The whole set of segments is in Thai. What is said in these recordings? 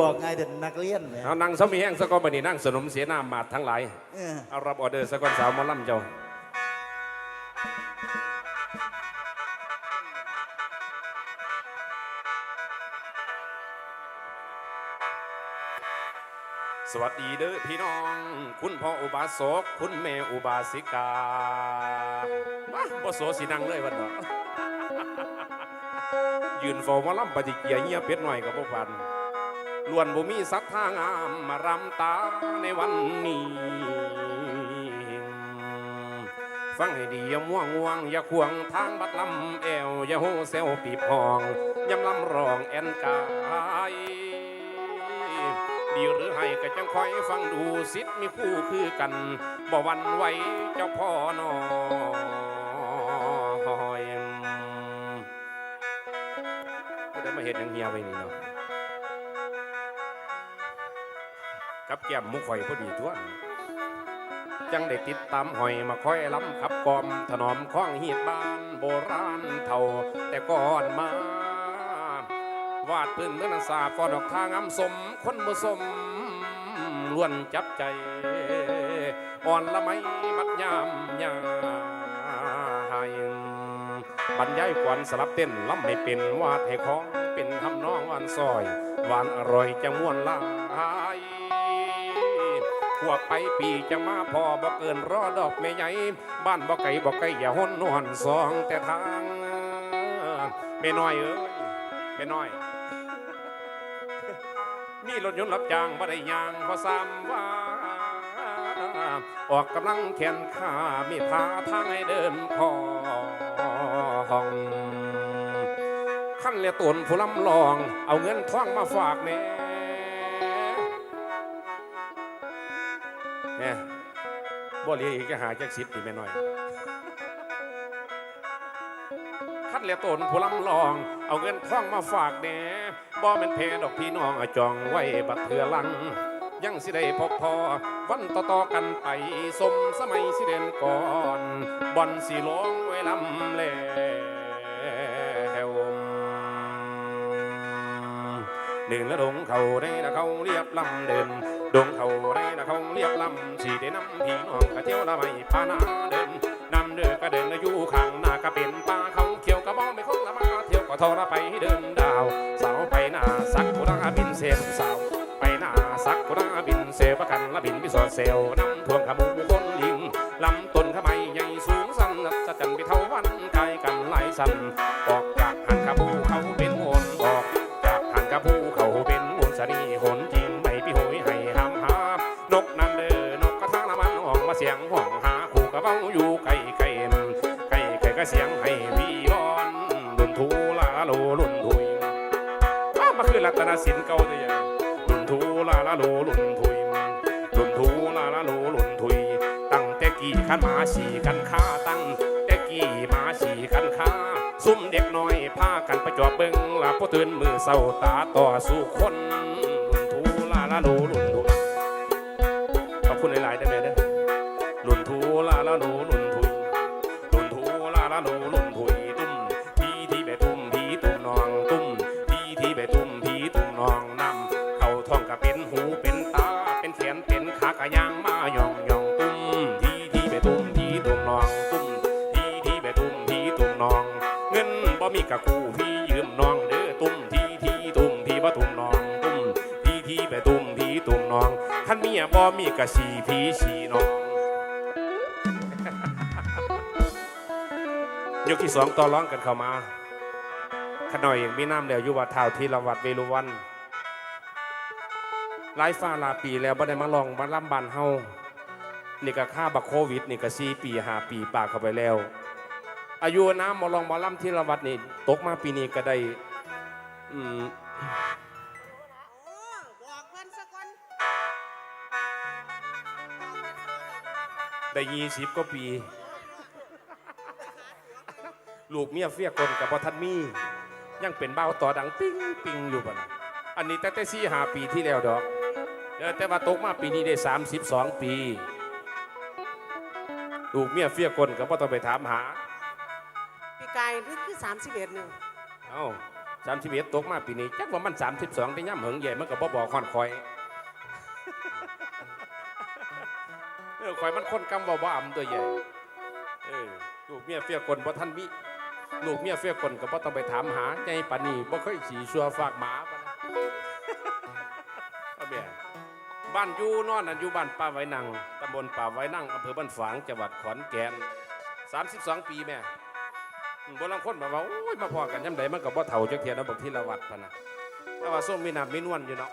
บอกไงเด็กนักเรียนเนี่ยเอานั่งสมีแห้งสะก้อนบันนี้นั่งสนมเสียหน้ามาดทั้งหลาย เออเอารับออเดอร์สะก้อนสาวหมอลำเจ้า สวัสดีเด้อพี่น้อง คุณพ่ออุบาสก คุณแม่อุบาสิกาว้าบ่โสสินังเลยวันเนาะ ยืนเฝ้าหมาลำปฏิกิริยาเงียบเป็ดหน่อยกับพวกพัน ล้วนบ่มีศรัทธางามมารำตาในวันนี้ ฟังให้ดีอย่าม่วงง่วงอย่าควงทางบัดลำแอวอย่าโฮเซลปีบห้องยำลำร้องแอนกายดีหรือให้ก็จังคอยฟังดูสิทธิ์มีคู่คือกันบ่หวันไหวเจ้าพ่อนอยก็ได้มาเห็นอย่างเฮียไว้นี่เนาะ กับแก้มหมุข่อยพอดีทั่วจังได้ติดตามหอยมาคอยล้ำขับกอม ถนอมข้องเฮียดบ้านโบราณเท่าแต่ก่อนมา วาดพื้นเมืองศาสตร์ฟอดอกทางอำสม คนบ่สมล้วนจับใจ อ่อนละไมมัดยามยายบรรยายกวนสลับเต้นล้ำให้เป็นวาดให้ของเป็นทำนองหวานซอย หวานอร่อยจะม่วนหลา วบไปปีจะมาพอบ่เกินรอดอกแม่ใหญ่บ้านบ่ไก่บ่ไก่อย่าห้นนวนสองแต่ทางแม่น้อยเอ้ยแม่น้อยมีรถยนต์รับจ้างบ่ได้ยางพอสามว่าออกกำลังแขนขามีพาทางให้เดินพองขั้นเลียตนผู้ลำลอง เอาเงินท่องมาฝากแน่ บ่เหลียอีกจะหาจักสิบตีแม่น้อย คัดเหลียตนผู้ลำลอง เอาเงินท่องมาฝากแหน่บ่เป็นเพดอกพี่น้องอะจองไว้บักเถื่อลัง ยังสิได้พบพอวันต่อๆกันไปสมสมัยสิเด่นก่อนบอนสิลงไว้ลำแล้วเดินและดงเขาได้ละเขาเรียบลำเดิน ดงเขาได้ละเขาเรียบลำสีได้น้ำพี่น้องกะเที่ยวละไม่พานาเดินนำเดือก็เดินอยู่ข้างหน้าก็เป็นป่าเขาเขียวกระบอกไม่คงละมาเที่ยวก็ทอละไปเดินดาว สาวไปหน้าสักกุระบินเสพสาวไปหน้าสักกุระบินเซลประกันละบินพิสอดเซลน้ำท่วงขมูคนลิงลำต้นขมายใหญ่สูงสันนัศจันไปเท่าวันไกลกันหลายสันออกจาก เสียงให้วีวอนลุนทูลาโลลุนทุยอ้ามาคือรัตนสินเก่าตัวอย่างลุนทูลาลาโลลุนทุยลุนทูลาลาโลลุนทุย ตั้งแต่กี่ขันมาฉี่กันข้าตั้งแต่กี่มาฉี่กันข้าซุ่มเด็กน้อยพากันไปจอบเบิงลาพอตื่นมือเศร้าตาต่อสู้คนลุนทูลาลาโลลุน กะสีพีสีน้องยกที่สองต่อร้องกันเข้ามาขน่อยมีน้ำแล้วอยู่ว่าเท่าที่ละวัดเวรุวันหลายฟ้าลาปีแล้วบ่ได้มาลองมาล่ำบานเฮานี่ก็ค่าบักโควิดนี่ก็สี่ปีหาปีปากเข้าไปแล้ว อายุน้ำมาลองมาล่ำที่ละวัดนี่ตกมาปีนี้ก็ได้อืม ได้ยี่สิบกว่าปี ลูกเมียเฟียกคนกับพ่ทันมี ยังเป็นเบ้าต่อดังปิ้งปิ้งอยู่บัดนั้นอันนี้ตั้งแต่สี่ห้าปีที่แล้วดอกเออแต่ว่าตกมาปีนี้ได้สามสิบสองปี ลูกเมียเฟียกคนกับพ่ต้องไปถามหา ปีกายนี่คือสามสิบเอ็ดหนึ่งเอ้าสามสิบเอ็ดตกมาปีนี้จักว่ามันสามสิบสองที่ย่ำเหิงใหญ่มันก็บ่บอกคอนคอย อยมันคนกำบ่บ่อ่ำตัวใหญ่เออลูกเมียเฟียคนบ่ท่านมิลูกเมียเฟียคนก็บ่ต้องไปถามหาใจปานีบ่เคยสีชัวฝากหมาปะนะเอาแม่บ้านอยู่นอนนั่นอยู่บ้านป่าไว้นังตำบลป่าไว้นังอำเภอบ้านฝางจังหวัดขอนแก่น32 ปีแม่บ่ลังคนมาว่าโอ้ยมาพอกันยามใดมันก็บ่เฒ่าจักเทียนะบักทีละวัดพะนะแต่ว่าส้มมีน้ำมีนวลอยู่เนาะ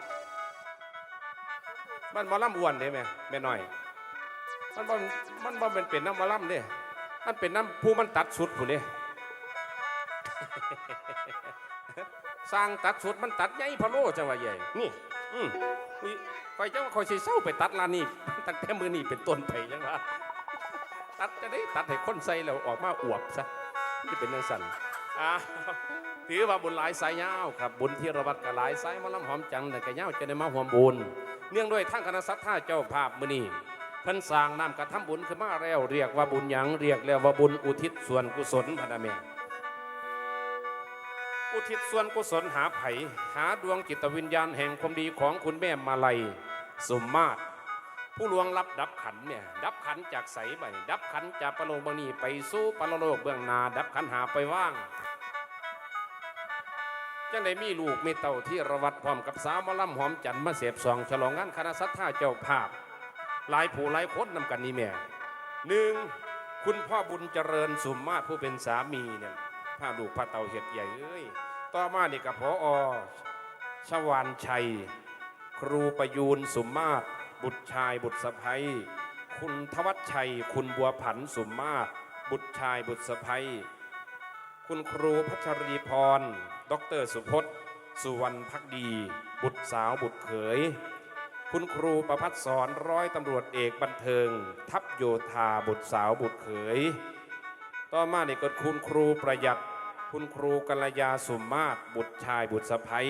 บ้านหมอลำอ้วนเด้แม่แม่น้อย มันบ่มันบ่เป็นเป็นน้ำมอลำเด้มันเป็นน้ำผู้มันตัดสุดผู้นี่สร้างตัดสุดมันตัดใหญ่พะโลจังว่าใหญ่ นี่ อืมอุ๊ยคอยเจ้าคอยสิเศร้าไปตัดลานี่ตั้งแต่มือนี่เป็นต้นไปจังว่าตัดจะได้ตัดให้คนใส่แล้วออกมาอวบซะที่เป็นนังสันอ่าถือว่าบุญหลายสายยาครับบุญที่ระวัดกหลายสายมะลำหอมจังแต่กะยาจะได้มาหวมบุญเนื่องด้วยทั้งคณะสัตยาเจ้าภาพมือนี่ เพิ่นสร้างน้ำกระทำบุญขึ้นมาแล้วเรียกว่าบุญหยังเรียกแล้วว่าบุญอุทิศส่วนกุศลพนะแม่อุทิศส่วนกุศลหาไผหาดวงจิตวิญญาณแห่งความดีของคุณแม่มาลัยสมมาตรผู้ลวงรับดับขันเนี่ยดับขันจากใสไปดับขันจากปรโลกบางนีไปสู้ปรโลกเบื้องนา ดับขันหาไปว่างจังได้มีลูกมีเต่าที่ระวัดพร้อมกับสาวมอลำหอมจันมาเสียบสองฉลองงานคณะสัตยาเจ้าภาพ หลายผู้หลายคนนำกันนี่แม่หนึ่งคุณพ่อบุญเจริญสุมมาตรผู้เป็นสามีเนี่ยพาลูกพาเตาเห็ดใหญ่เอ้ยต่อมานี่กับพออชวานชัย ครูประยูนสุมมาศบุตรชายบุตรสะพ้ยคุณทวัชชัย คุณบัวผันสุมมาศบุตรชายบุตรสะพ้ยคุณครูพัชรีพรดอกเตอรสุพจน์ สุวรรณพักดี บุตรสาวบุตรเขย คุณครูประพัฒสอนร้อยตำรวจเอกบันเทิง ทัพโยธาบุตรสาวบุตรเขย ต่อมาเนี่ก็คุณครูประหยัด คุณครูกัลยาสุมมาศบุตรชายบุตรสะพ้ย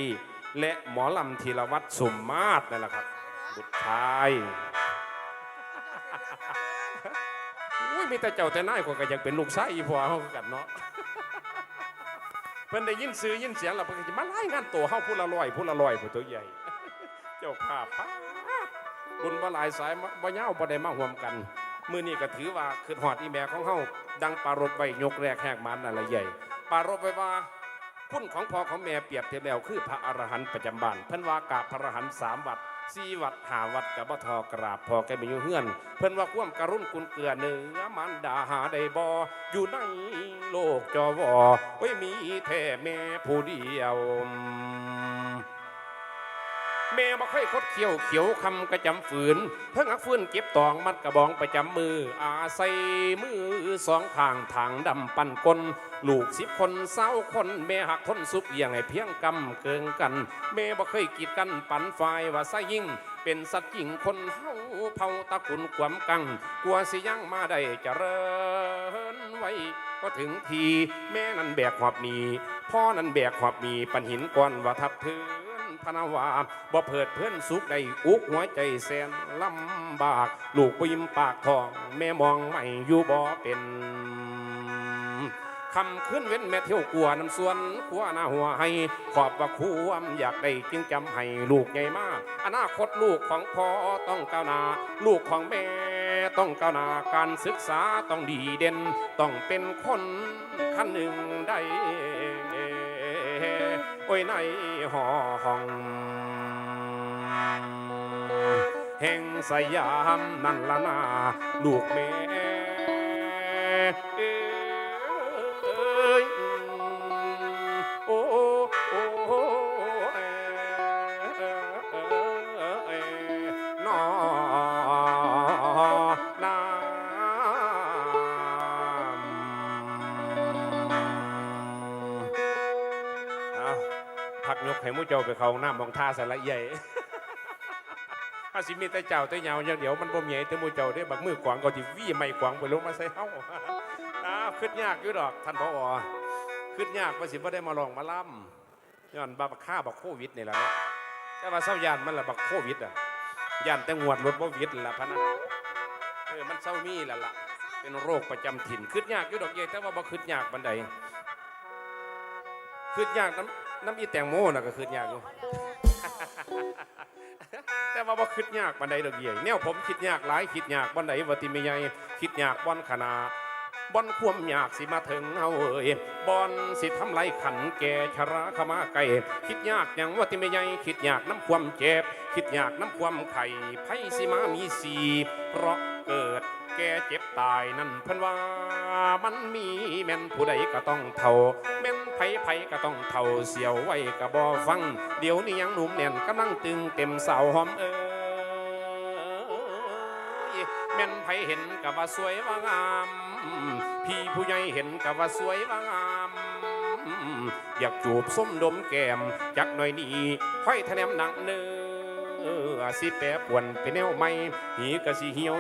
และหมอลำธีรวัตรสุมมาศนั่นแหละครับ บุตรชายอุ้ยมีแต่เจ้าแต่นายก็อยากเป็นลูกชายอีพ่อเขากันเนาะเพิ่นได้ยินซื้อยินเสียงแล้วเพิ่นจะมาไล่งานตัวเฮาผู้ละร้อยผู้ละร้อยผู้ตัวใหญ่ เจ้าภาพป้า บุญบ่หลายสายบ่ยาบ่ได้มาร่วมกันมื้อนี้ก็ถือว่าคือหอดอีแม่ของเฮาดังปารบไว้ยกแรกแหกมันนั่นละใหญ่ปารบไว้ว่าคุณของพ่อของแม่เปรียบเทียบแล้วคือพระอรหันต์ประจำบ้านเพิ่นว่ากราบพระอรหันต์สามวัดสี่วัดหาวัดกับบ่ทอกราบพอแกมีอยู่เฮือน เพิ่นว่าควมกรุณกุลเกลือเนื้อมันดาหาได้บ่อยู่ในโลกจอวอไว้ยมีแท้แม่ผู้เดียว แม่บ่เคยคดเขียวเขียวคำกระจำฝืน เพิ่งอักฟื้นเก็บตองมัดกระบองประจำมือ อาศัยมือสองข้างทางดำปั่นกลลูกสิบคนเศร้าคนแม่หักทนสุบเลี้ยงให้เพียงกำเกิงกันแม่บ่เคยกีดกันปันฝ่ายว่าซะยิ่ง เป็นสัตว์หญิงคนเฮาเผาตะกุนความกังกลัวสิยังมาได้เจริญไว้ก็ถึงทีแม่นั้นแบกหอบหนีพ่อนั้นแบกหอบหนีปันหินก้อนว่าทับพื้น พนาวาบ่เพิดเพื่อนสุขได้อุกหัวใจแสนลำบาก ลูกปิมปากทอง แม่มองไม่อยู่บ่เป็นคำขึ้นเว้นแม่เที่ยวกลัวน้ำสวนขัวหน้าหัวให้ ขอบว่าความอยากได้จึงจำให้ลูกใหญ่มากอนาคตลูกของพ่อต้องก้าวหน้าลูกของแม่ต้องก้าวหน้าการศึกษาต้องดีเด่น ต้องเป็นคนขั้นหนึ่งได้ อ้ยในห้องแห่งสยามนั่นละนาลูกแม่ ผู้เจ้าไปเขาหน้ำมองท่าสละใหญ่ถ้าสิมีแต่เจ้าแต่เหยาวอย่างเดียวมันบ่มีไอ้แต่มูเจ้าได้บักมือกวางก็สิวี่ไม่กวางไปลงมาใส่เฮาอ้าวขึ้นยากอยู่ดอกท่านพอขึ้นยากว่าสิบ่ได้มาลองมาล่ำย้อนบักฆ่าบักโควิดนี่แหละเนาะแต่ว่าเศร้ายานมันละบักโควิดอะยานแต่งวดรถบ่วิดนั่นละพะนะเออมันเศร้ามีแล้วล่ะเป็นโรคประจำถิ่นขึ้นยากอยู่ดอกเย่แต่ว่าบ่ขึ้นยากบันไดขึ้นยากน้ำ น้ำอีแตงโมน่ะก็คืดยากอยู่ แต่ว่าบ่คิดยากปานใดดอกเหี้ยแนวผมคิดยากหลายคิดยากบ่ใดว่าติม่ใหญ่คิดยากบ่อนขนาดบ่อนความยากสิมาถึงเฮาเอ้ยบ่อนสิทำไรขันแก่ชราขมาไกลคิดยากหยังว่าติม่ใหญ่คิดยากน้ำความเจ็บ คิดยากน้ำความไข่ไผสิมามีสีเพราะ แก่เจ็บตายนั่นเพิ่นว่า มันมีแม่นผู้ใดก็ต้องเท่าแม่นไผไผก็ต้องเท่าเสียวไว้ก็บ่ฟัง เดี๋ยวนี้ยังหนุ่มแน่นกำลังตึงเต็มเสาหอมเอ้ยแม่นไผเห็นก็ว่าสวยว่างาม พี่ผู้ใหญ่เห็นก็ว่าสวยว่างามอยากจูบส้มดมแก้มจักหน่อยนี้ห้อยทะแนมหนังเนื้อสิแปรปวนเป็นแนวใหม่หีกะสิเหี่ยว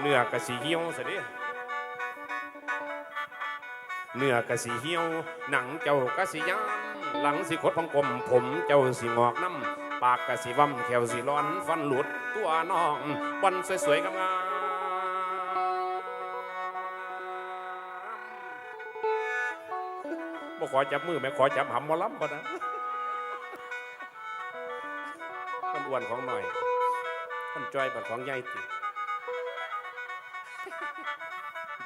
เนื้อกะสิเหี่ยวซะเด้เนื้อกะสิเหี่ยว หนังเจ้ากะสิยานหลังสิขดพังกลมผมเจ้าสิงอกน้ำปากกะสิว่ำแขวสิร้อนฟันหลุดตัวน้องบอนสวยๆงามบ่ขอจับมือแม่ขอจับหำมอลำบ่นะมันอ้วนของหน่อยมันจอยบัดของใหญ่ติ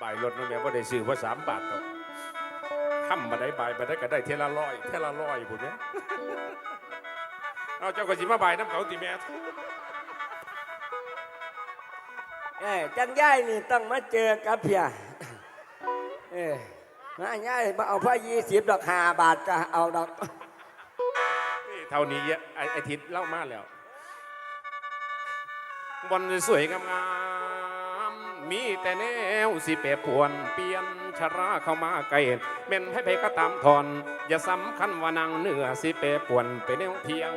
บ่ายรถนั่นแหละว่าได้ซื้อว่าสามบาทครับค่ำมาได้บ่ายมาได้ก็ได้เทละร้อยเทละร้อยผมเนี่ยเอาเจ้าก็สิมาบ่ายน้ำเขาติแม่เอ้ยจังย่ายนี่ต้องมาเจอกับเพียเอ้ยมาย่ายมาเอาพ่อยี่สิบดอกห้าบาทก็เอาดอกนี่เท่านี้เยอะไอ้ไอ้ทิศเล่ามาแล้วบอลสวยๆงามๆ มีแต่แนวสิเปรปวนเปลี่ยนชราเข้ามาไกลแม่นให้ไปก็ตามทอน อย่าสำคัญว่านางเนื้อสิเปรปวนเป็นแนวเพียง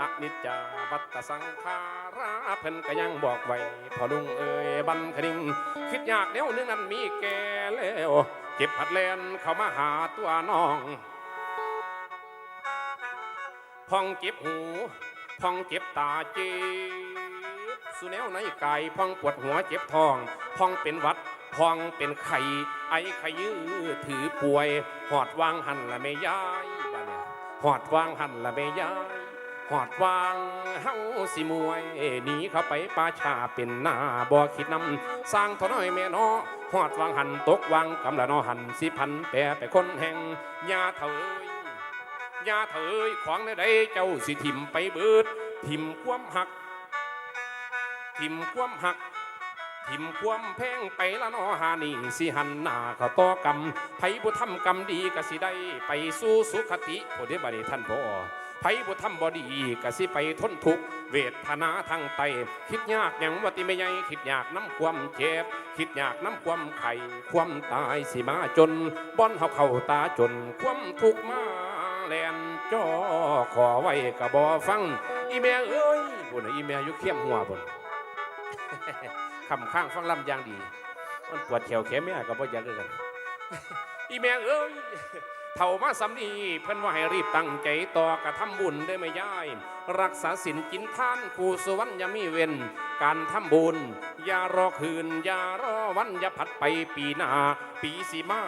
อนิจจาวัตสังขาราเพิ่นก็ยังบอกไว้พอลุงเอ่ยบันคดิงคิดยากแนวนึงนั้นมีแก่แล้วเก็บผัดแลนเข้ามาหาตัวน้องพองเจ็บหูพองเจ็บตาจ็บ สุแนวในกายพองปวดหัวเจ็บท้องพองเป็นวัดพองเป็นไข่ ไอไข่ยื้อถือป่วยหอดวางหันละไม่ย้ายบ้านเนี่ยหอดวางหันละไม่ย้ายหอดวางเฮาสิมวยหนีเข้าไปป่าชาเป็นหน้าบ่คิดนำสร้างทน้อยแม่นอหอดวางหันตกวางกำละนอหันสิพันแปรไปคนแห่งยาเถยยาเถยขวางในใดเจ้าสิทิมไปเบิดทิมความหัก ทิมความหัก ทิมความแพงไปละนอหานี่สิหันหน้าเขาต่อกรรมไผบุทำกรรมดีก็สิได้ไปสู่สุขติโอเดบานีท่านพ่อไผบุทำบ่ดีก็สิไปทนทุกเวทนาทางไตคิดยากอย่างว่าติไม่ใหญ่คิดยากน้ำความเจ็บคิดยากน้ำความไข่ความตายสิมาจนบ่อนเฮาเข้าตาจนความทุกข์มาแลนจ่อขอไว้กะบอฟังอีแม่เอ้ยบุญอีแม่อยุเข้มหัวบุญ คำข้างฟังลำอย่างดี มันปวดแขวแขนแม่กับบ่อยากคือกันอีแม่เอ้ยเท่ามาสำนีเพิ่นว่าให้รีบตั้งใจต่อกระทำบุญได้ไหม่ย่าย รักษาศีลกินทานครูสวรรค์ยามีเวนการทำบุญ อย่ารอคืน อย่ารอวันอย่าผัดไปปีหน้า ปีสีมา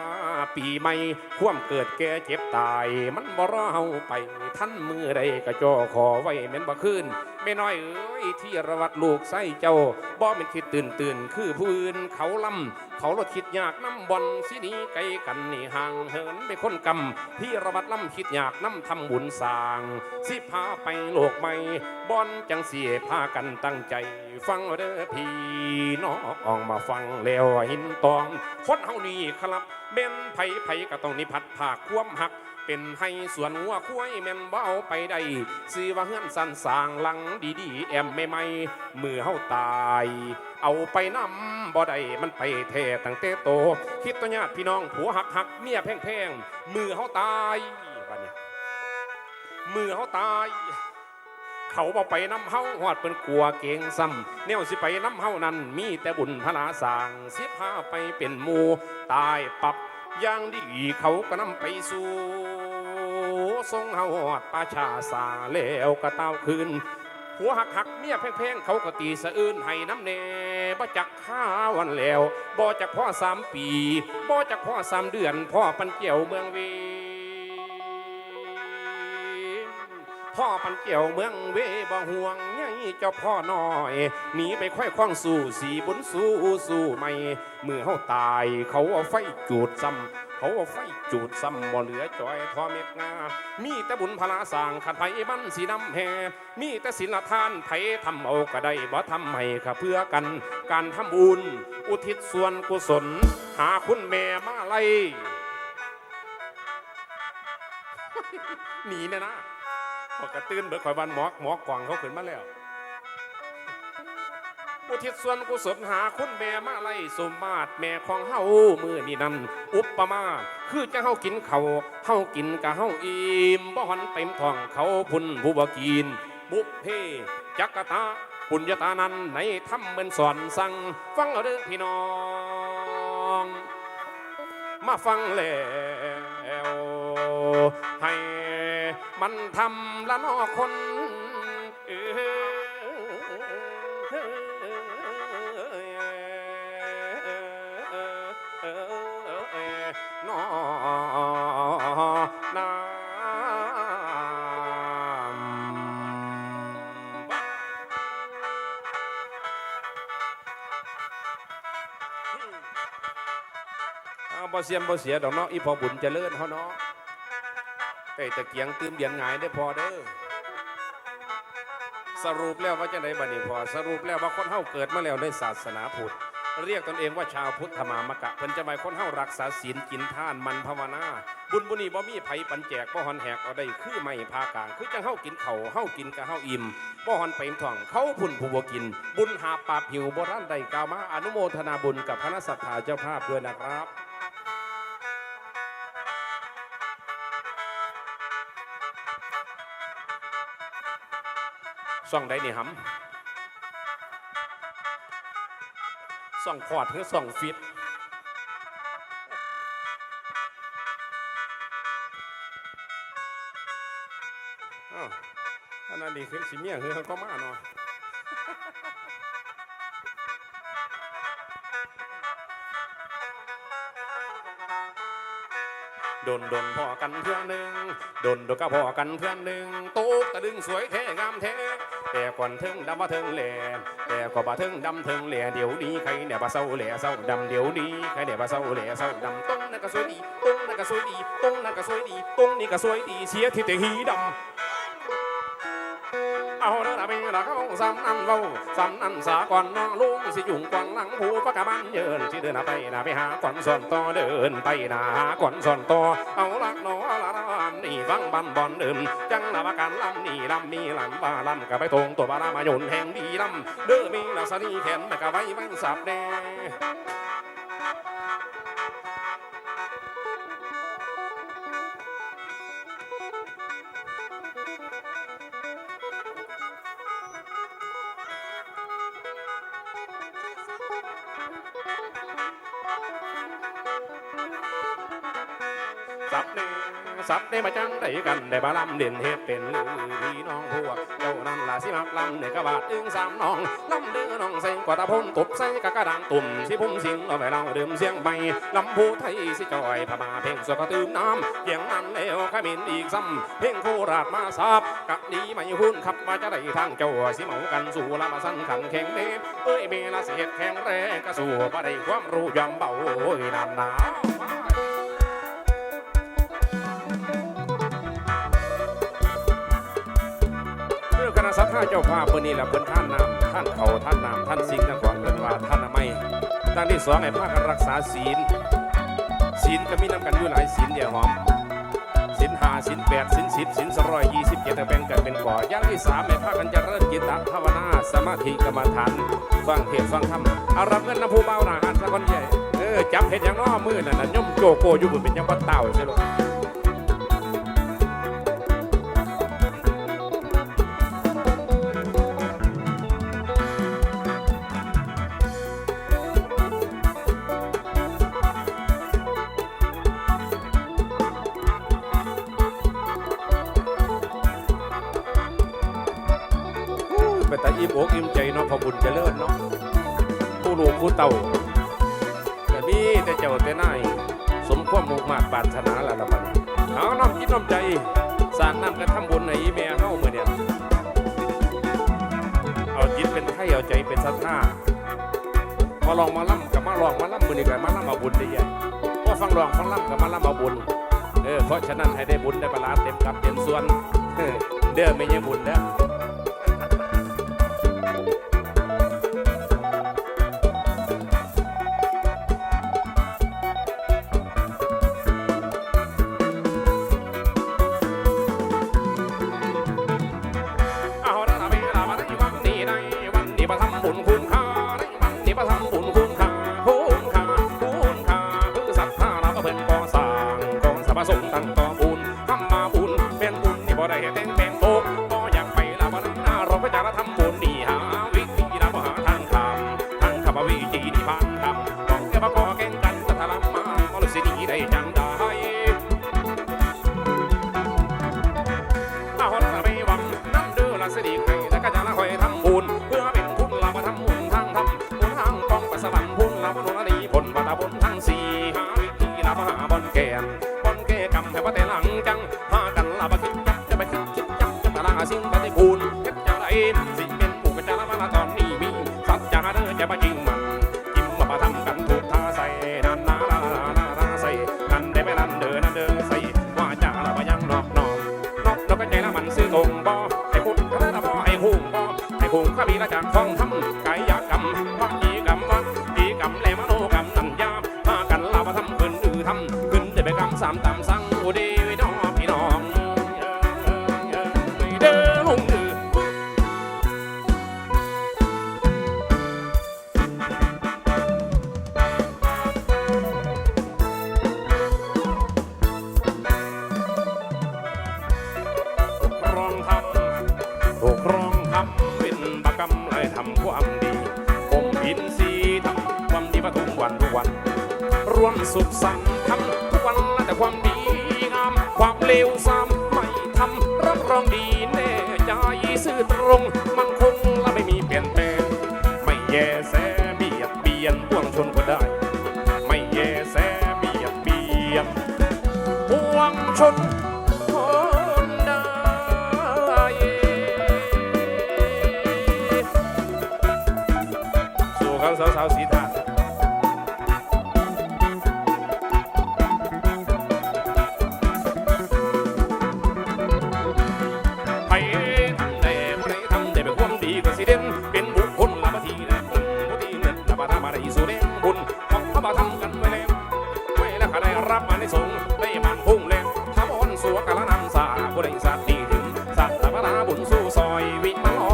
ปีใหม่ความเกิดแก่เจ็บตาย มันบ่รอเฮาไปท่านมือใดก็จ่อขอไว้แม่นบ่คืน แม่น้อยเอ้ยที่ระวัดลูกไส้เจ้าบ่เป็นคิดตื่นตื่นคือผู้อื่นเขาลำเขาลดคิดอยากน้ำบอลสินี้ไกลกันนี่ห่างเหินไปคนกำที่ระวัดลำคิดอยากน้ำทำบุญสร้าง สิพาไปโลกใหม่บอนจังเสียพากันตั้งใจ ฟังเด้อพี่น้องออกมาฟังแล้วหินตองคนเฮานี่ครับเม่นไผไผก็ต้องนิพัดภาคควมหัก เป็นให้ส่วนหัวคุ้ยแม่นเบเอาไปได้ซื้อว่าเฮือนสันสางหลังดีๆแอมไม่ไม่มือเฮาตาย เอาไปนำบ่ได้มันไปแท้ตั้งแต่โต คิดตัวญาติพี่น้องผัวหักหักเมียแพงแพงมือเฮาตายบัดเนี้มือเฮาตายเขาบอกไปน้ำเฮาหอดเป็นกลัวเก่งซ้ำแนวสิไปน้ำเฮานั้นมีแต่บุญพลาสางสิพาไปเป็นมูตายปับอย่างดีเขาก็นำไปสู่ ทรงเฮาหอดป่าชาสาแล้วก็เต้าคืนหัวหักหักเมียแพงๆเขาก็ตีสะอื้นให้น้ำเนบ่จักข้าวันแล้วบ่จักพ่อสามปีบ่จักพ่อสามเดือนพ่อปันเกี่ยวเมืองเว พ่อปันเกี่ยวเมืองเวบ่ห่วงใหญ่เจ้าพ่อน้อยหนีไปค่อยคว้างสู่สีบุญสู่สู่ไม่เมื่อเฮาตาย เขาเอาไฟจูดซ้ำเขาเอาไฟจูดซ้ำบ่เหลือจอยทอเม็ดงา มีแต่บุญพลาสร้างขัดไผบันสีน้ำแห่มีแต่ศิลทานไผทำเอาก็ได้บ่ทำให้ข้าเพื่อกัน การทำบุญอุทิศส่วนกุศล หาคุณแม่มาไล่หนีแน่นะ พอกระตื้นเบิกข่อยบันหมอกหมอกกวางเขาขึ้นมาแล้วอุทิศส่วนกุศลหาคุณแม่มาไล่สมมาตรแม่ของเฮามือนี่นั่นอุปมา คือจะเฮากินเขาเฮากินกะเฮาอิ่มบ่หันเต็มท้องเขาพุ่นผู้บ่กิน บุพเพจักตาปุญญาตานันในธรรมเหมือนสอนสั่งฟังเอาเด้อพี่น้อง มาฟังแล้ว มันทำละนอคนเออนอนามเอาบ่เสียมบ่เสียดอกเนาะอีพอบุญเจริญเขาเนาะ ไก่ตะเกียงตื้มเดียนหงายได้พอเด้อสรุปแล้วว่าจะไหนบัดนี้พอ สรุปแล้วว่าคนเฮาเกิดมาแล้วในศาสนาพุทธ เรียกตนเองว่าชาวพุทธมามกะเพิ่นจะหมายคนเฮารักษาศีลกินทานมันภาวนา บุญบุญีบ่มีไผปันแจกบ่ฮอนแหกเอาได้คือไม่พากลาง คือจังเฮากินเขาเฮากินกะเฮาอิ่มบ่ฮอนเปรมท่องเขาพุ่นผู้บ่กิน บุญหาปาบหิวโบราณใดกล่าวมาอนุโมทนาบุญกับคณะศรัทธาเจ้าภาพด้วยนะครับ ส่องได้นี่หำส่องพอดเพื่อส่องฟิตอ้าวอันนั้นดีขึ้นสิเมียคือเขาก็มาเนาะโดนโดนพอกันเพื่อนหนึ่งโดนโดนก็พอกันเพื่อนหนึ่งตูกตะดึงสวยเท่งามเท่ แต่ก่อนถึงดำว่าถึงแหล่แต่ก็บ่ถึงดำถึงแหล่เดี๋ยวนี้ใครเนี่ยบ่เศร้าแหล่เศร้าดำเดี๋ยวนี้ใครเนี่ยบ่เศร้าแหล่เศร้าดำตรงนั้นก็สวยดีตรงนั้นก็สวยดีตรงนั้นก็สวยดีตรงนี้ก็สวยดีเสียที่แต่หีดำ เอาเด้อละเมีละเขาซ้ำนั่นเว้าซ้ำนั่นสาก่อนน้องลุงสิยุ่งกวางหลังผู้ประกาบันเยินสิเดินไปนาไปหาก่อนส่วนต่อเดินไปนาก่อนส่วนต่อเอาลักหนอละลำนี่ฟังบันบอนเดิมจังละว่าการลำนี่ลำนี่ลำบาลำกับไปตรงตัวบาลามาโยนแห่งดีลำเด้อมีลักษณีแขนแต่กะไว้ไว้สับแด สับเน่มาจังได้กันได้บาลำเด่นเฮ็ดเป็นลือพี่น้องพวกเจ้านั่นล่ะสิมักลำเนี่ยกระบาดอึ้งสามน้องลำเดือน้องใส่กว่าตะพนตบใส่กะกระดังตุ่มสิพุ่มสิงเอาไปเล่าดื่มเสียงใบลำพูไทยสิจอยพมาเพ่งสวกระตืมน้ำเกียงนั้นแล้วขมิ้นอีกซ้ำเพ่งโคราชมาซับกะดีไม่หุ่นขับมาจะได้ทางเจ้าสิเมากันสู่ละมาสั้นขันแข็งเด้เอ้ยเมลาเสียดแข็งแรงกระสู่บ่ได้ความรู้ยำเบาโอ้ยนานหนาวาเจ้าภาพเมื่อนี้แหละเพิ่นท่านนำท่านเขาท่านนำท่านสิงห์ท่านก่อนเพิ่นว่าท่านอไม่ตั้งที่สองให้ภาคกันรักษาศีล ศีลก็มีน้ำกันอยู่หลายศีลเดียวหอมศีลห้าศีลแปดศีลสิบศีลสร้อยยี่สิบเจ็ดแบ่งกันเป็นก่ออย่างที่สามให้ภาคกันเจริญจิตตภาวนาสมาธิกรรมฐานฟังเทศฟังธรรมเอารับเงินน้ำผู้เบาหนาหันสะก้อนใหญ่เออจับเห็ดอย่างน้อมือนั่นน่ะย่อมโจโกอยู่บนเป็นยังบ่เต่าใช่หร กันทำบุญในอีเม่เฮ้าเมื่อเนี่ยเอาจิตเป็นไทยเอาใจเป็นศรัทธามาลองมาล่ำกับมาลองมาล่ำมือนี่กันมาล่ำเอาบุญได้ยังพอฟังลองฟังล่ำกับมาล่ำเอาบุญเออเพราะฉะนั้นให้ได้บุญได้ประลาเต็มกับเต็มส่วนเด้อไม่ใช่บุญเด้อ กันได้พูดเพชรจะได้สิเป็นผูกกัระจามาตอนนี้มีสัจจะเด้อจะมาจริง สุขสันต์ทำทุกวันแต่ความดีงาม ความเลวซ้ำไม่ทำรับรองดีแน่ใจซื่อตรงมั่นคงและไม่มีเปลี่ยนแปลง ไม่แยแสเบียดเบียนพวงชนก็ได้ ไม่แยแสเบียดเบียนพวงชน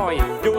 annoying. Do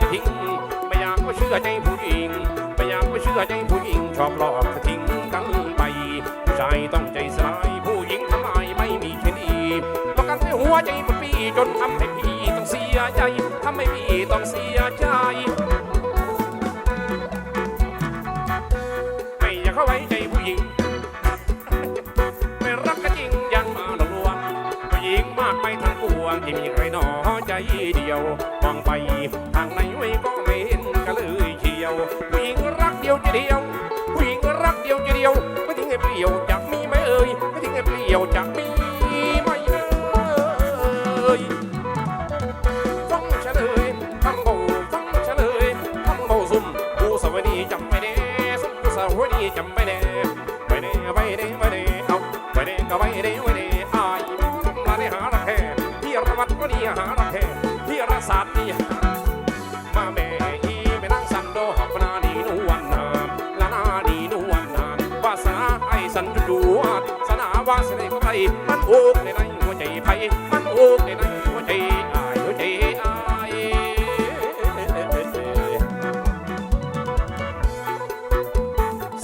จะทิ้ง ไม่อยากว่าเชื่อใจผู้หญิง ไม่อยากว่าเชื่อใจผู้หญิง ชอบหลอกจะทิ้งกันไปผู้ชายต้องใจสลายผู้หญิงทำลายไม่มีเค่ดีต้องกันในหัวใจมัปีจนทำให้พี่ต้องเสียใจทำให้พี่ต้องเสียใจ เดียวมองไปทางไหนไว้ก็ไม่เห็นก็เลยเที่ยวผู้หญิงรักเดียวจะเดียวผู้หญิงรักเดียวจะเดียวไม่ทิ้งให้เปลี่ยวจะมีไหมเอ่ยไม่ทิ้งให้เปลี่ยวจะมี อุกในในหัวใจไผมันโอกในในหัวใจอายหัวใจอาย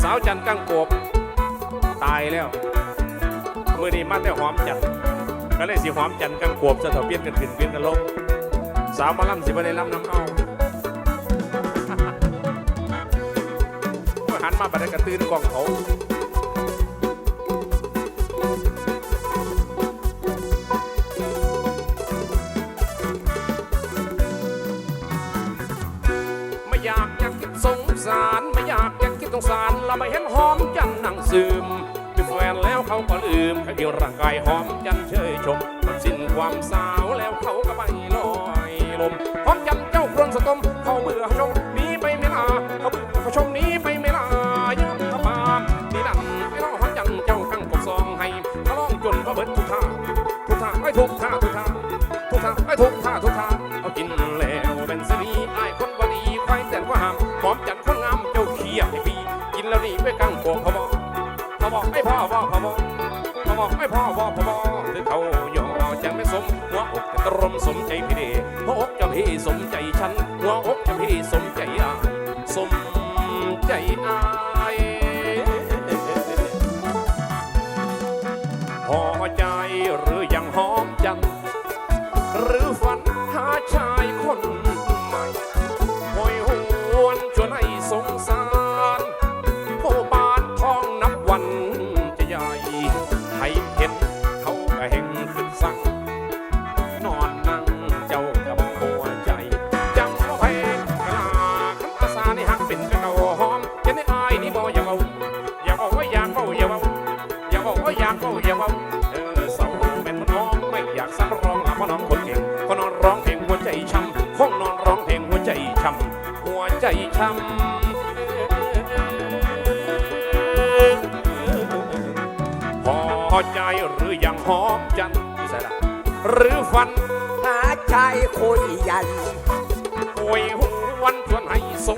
สาวจันกังโกบตายแล้วมือนี้มาแต่หอมจันก็เลยสิหอมจันกังโกบจะถอเปลี่ยนกันขึ้นเปลี่ยนกันลงสาวมาล่ำสิบ่ได้ล่ำน้ำเอาหันมาบัดนี้กระตื้นกองเขา อยากอยากคิดสงสาร ไม่อยากอยากคิดสงสารเราไม่เห็นหอมจันนั่งซึมมีแฟนแล้วเขาก็ลืมแค่เดียวร่างกายหอมจันเชยชมมันสิ้นความสาวแล้วเขาก็ไปลอยลมหอมจันเจ้าครวญสะตมเขาเบื่อช หอมจันทร์คนงามเจ้าเขียให้พี่กินแล้วนี่ไปกังโกพอบอกพอบอกไม่พ่อบอกพอบอกพอบอกไม่พ่อบอกพอบอกถึงเขาหยอจะไม่สมหัวอกจะตรมสมใจพี่เดหัวอกจะพี่สมใจฉันหัวอกจะพี่สมใจอายสมใจอาย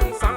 วน